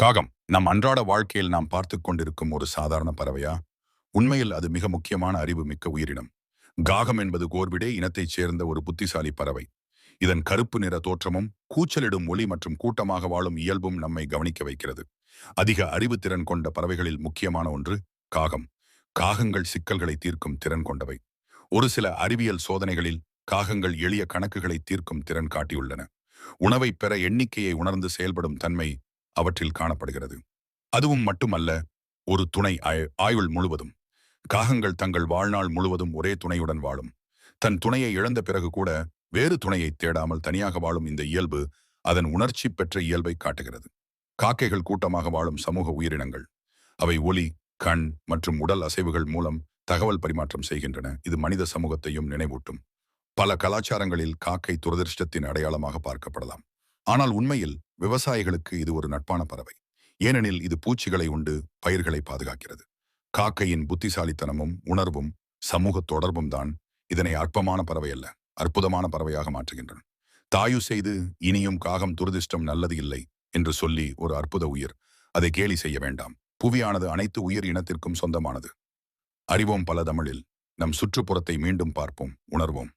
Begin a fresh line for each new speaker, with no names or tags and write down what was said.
காகம் நம் அன்றாட வாழ்க்கையில் நாம் பார்த்து கொண்டிருக்கும் ஒரு சாதாரண பறவையா? உண்மையில் அது மிக முக்கியமான அறிவு மிக்க உயிரினம். காகம் என்பது கோர்விடே இனத்தைச் சேர்ந்த ஒரு புத்திசாலி பறவை. இதன் கருப்பு நிற தோற்றமும் கூச்சலிடும் ஒளி மற்றும் கூட்டமாக வாழும் இயல்பும் நம்மை கவனிக்க வைக்கிறது. அதிக அறிவு திறன் கொண்ட பறவைகளில் முக்கியமான ஒன்று காகம். காகங்கள் சிக்கல்களை தீர்க்கும் திறன் கொண்டவை. ஒரு சில அறிவியல் சோதனைகளில் காகங்கள் எளிய கணக்குகளை தீர்க்கும் திறன் காட்டியுள்ளன. உணவை பெற எண்ணிக்கையை உணர்ந்து செயல்படும் தன்மை அவற்றில் காணப்படுகிறது. அதுவும் மட்டுமல்ல ஒரு துணை ஆயுள் முழுவதும். காகங்கள் தங்கள் வாழ்நாள் முழுவதும் ஒரே துணையுடன் வாழும். தன் துணையை இழந்த பிறகு கூட வேறு துணையை தேடாமல் தனியாக வாழும் இந்த இயல்பு அதன் உணர்ச்சி பெற்ற இயல்பை காட்டுகிறது. காக்கைகள் கூட்டமாக வாழும் சமூக உயிரினங்கள். அவை ஒலி கண் மற்றும் உடல் அசைவுகள் மூலம் தகவல் பரிமாற்றம் செய்கின்றன. இது மனித சமூகத்தையும் நினைவூட்டும். பல கலாச்சாரங்களில் காக்கை துரதிர்ஷ்டத்தின் அடையாளமாக பார்க்கப்படலாம். ஆனால் உண்மையில் விவசாயிகளுக்கு இது ஒரு நட்பான பறவை. ஏனெனில் இது பூச்சிகளை உண்டு பயிர்களை பாதுகாக்கிறது. காக்கையின் புத்திசாலித்தனமும் உணர்வும் சமூக தொடர்பும் தான் இதனை அற்பமான பறவை அல்ல அற்புதமான பறவையாக மாற்றுகின்றன. தாயு செய்து இனியும் காகம் துரதிர்ஷ்டம் நல்லது இல்லை என்று சொல்லி ஒரு அற்புத உயிர் அதை கேலி செய்ய வேண்டாம். புவியானது அனைத்து உயிர் இனத்திற்கும் சொந்தமானது. அறிவோம் பல தமிழில் நம் சுற்றுப்புறத்தை மீண்டும் பார்ப்போம் உணர்வோம்.